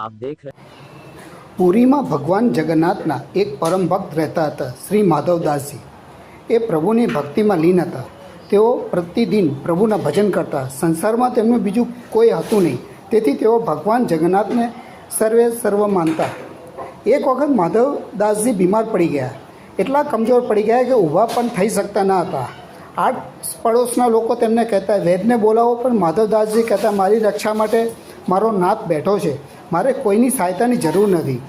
આપ દેખ પુરીમાં ભગવાન જગન્નાથના એક પરમ ભક્ત રહેતા હતા, શ્રી માધવદાસજી. એ પ્રભુની ભક્તિમાં લીન હતા. તેઓ પ્રતિદિન પ્રભુના ભજન કરતા. સંસારમાં તેમનું બીજું કોઈ હતું નહીં. તેથી તેઓ ભગવાન જગન્નાથને સર્વે સર્વ માનતા. એક વખત માધવદાસજી બીમાર પડી ગયા. એટલા કમજોર પડી ગયા કે ઊભા પણ થઈ શકતા ન હતા. આઠ પડોશના લોકો તેમને કહેતા, વૈદને બોલાવો, પણ માધવદાસજી કહેતા, મારી રક્ષા માટે મારો નાથ બેઠો છે. મારે કોઈની સહાયતાની જરૂર નથી.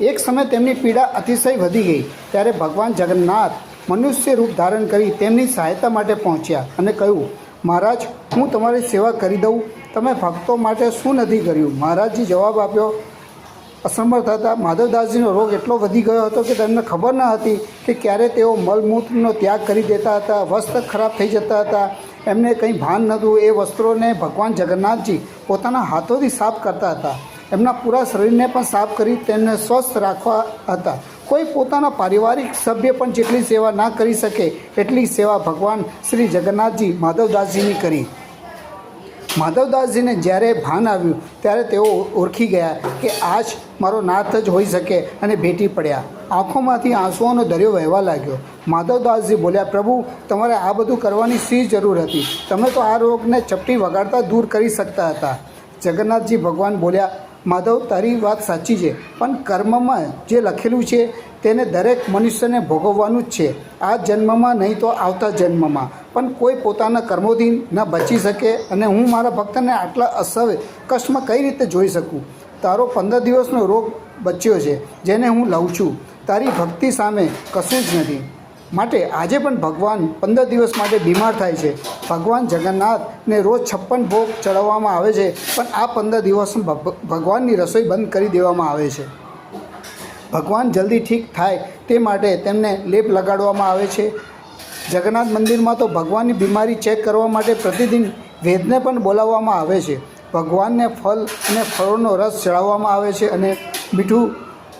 એક સમય તેમની પીડા અતિશય વધી ગઈ, ત્યારે ભગવાન જગન્નાથ મનુષ્ય રૂપ ધારણ કરી તેમની સહાયતા માટે પહોંચ્યા અને કહ્યું, મહારાજ, હું તમારી સેવા કરી દઉં. તમે ભક્તો માટે શું નથી કર્યું? મહારાજજી જવાબ આપ્યો, અસમર્થ હતા. માધવદાસજીનો રોગ એટલો વધી ગયો હતો કે તેમને ખબર ન હતી કે ક્યારે તેઓ મળમૂત્રનો ત્યાગ કરી દેતા હતા, વસ્ત્ર ખરાબ થઈ જતા હતા. એમને કંઈ ભાન નહોતું. એ વસ્ત્રોને ભગવાન જગન્નાથજી પોતાના હાથોથી સાફ કરતા હતા. એમના પૂરા શરીરને પણ સાફ કરી તેમને સ્વસ્થ રાખવા હતા. કોઈ પોતાના પારિવારિક સભ્ય પણ જેટલી સેવા ના કરી શકે, એટલી સેવા ભગવાન શ્રી જગન્નાથજી માધવદાસજીની કરી. માધવદાસજીને જ્યારે ભાન આવ્યું, ત્યારે તેઓ ઓળખી ગયા કે આ જ મારો નાથ જ હોઈ શકે અને ભેટી પડ્યા. આંખોમાંથી આંસુઓનો દરિયો વહેવા લાગ્યો. માધવદાસજી બોલ્યા, પ્રભુ, તમારે આ બધું કરવાની શી જરૂર હતી? તમે તો આ રોગને ચપટી વગાડતા દૂર કરી શકતા હતા. જગન્નાથજી ભગવાન બોલ્યા માધવ, તારી વાત સાચી છે, પણ કર્મમાં જે લખેલું છે તેને દરેક મનુષ્યને ભોગવવાનું જ છે. આ જન્મમાં નહીં તો આવતા જન્મમાં. પણ કોઈ પોતાના કર્મોથી ન બચી શકે અને હું મારા ભક્તને આટલા અસહ્ય કષ્ટમાં કઈ રીતે જોઈ શકું? તારો પંદર દિવસનો રોગ બચ્યો છે, જેને હું લઉં છું. તારી ભક્તિ સામે કશું જ નથી. માટે આજે પણ ભગવાન પંદર દિવસ માટે બીમાર થાય છે. ભગવાન જગન્નાથને રોજ છપ્પન ભોગ ચડાવવામાં આવે છે, પણ આ પંદર દિવસ ભગવાનની રસોઈ બંધ કરી દેવામાં આવે છે. ભગવાન જલ્દી ઠીક થાય તે માટે તેમને લેપ લગાડવામાં આવે છે. જગન્નાથ મંદિરમાં તો ભગવાનની બીમારી ચેક કરવા માટે પ્રતિદિન વેદને પણ બોલાવવામાં આવે છે. ભગવાનને ફળ અને ફળોનો રસ ચડાવવામાં આવે છે અને મીઠું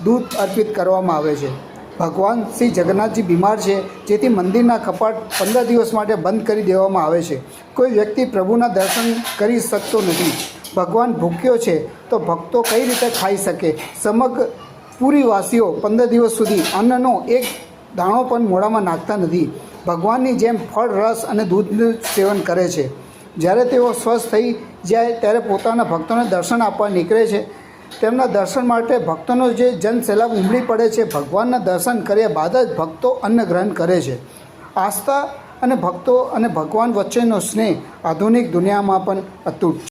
દૂધ અર્પિત કરવામાં આવે છે. ભગવાન શ્રી જગન્નાથજી બીમાર છે, જેથી મંદિરના કપાટ પંદર દિવસ માટે બંધ કરી દેવામાં આવે છે. કોઈ વ્યક્તિ પ્રભુના દર્શન કરી શકતો નથી. ભગવાન ભૂખ્યો છે, તો ભક્તો કઈ રીતે ખાઈ શકે? સમગ્ર પુરીવાસીઓ પંદર દિવસ સુધી અન્નનો એક દાણો પણ મોઢામાં નાખતા નથી. ભગવાનની જેમ ફળ, રસ અને દૂધનું સેવન કરે છે. જ્યારે તેઓ સ્વસ્થ થઈ જાય, ત્યારે પોતાના ભક્તોને દર્શન આપવા નીકળે છે. તેમના દર્શન માટે ભક્તોનો જે જનસેલાબ ઉમળી પડે છે, ભગવાનના દર્શન કર્યા બાદ જ ભક્તો અન્ન ગ્રહણ કરે છે. આસ્થા અને ભક્તો અને ભગવાન વચ્ચેનો સ્નેહ આધુનિક દુનિયામાં પણ અતૂટ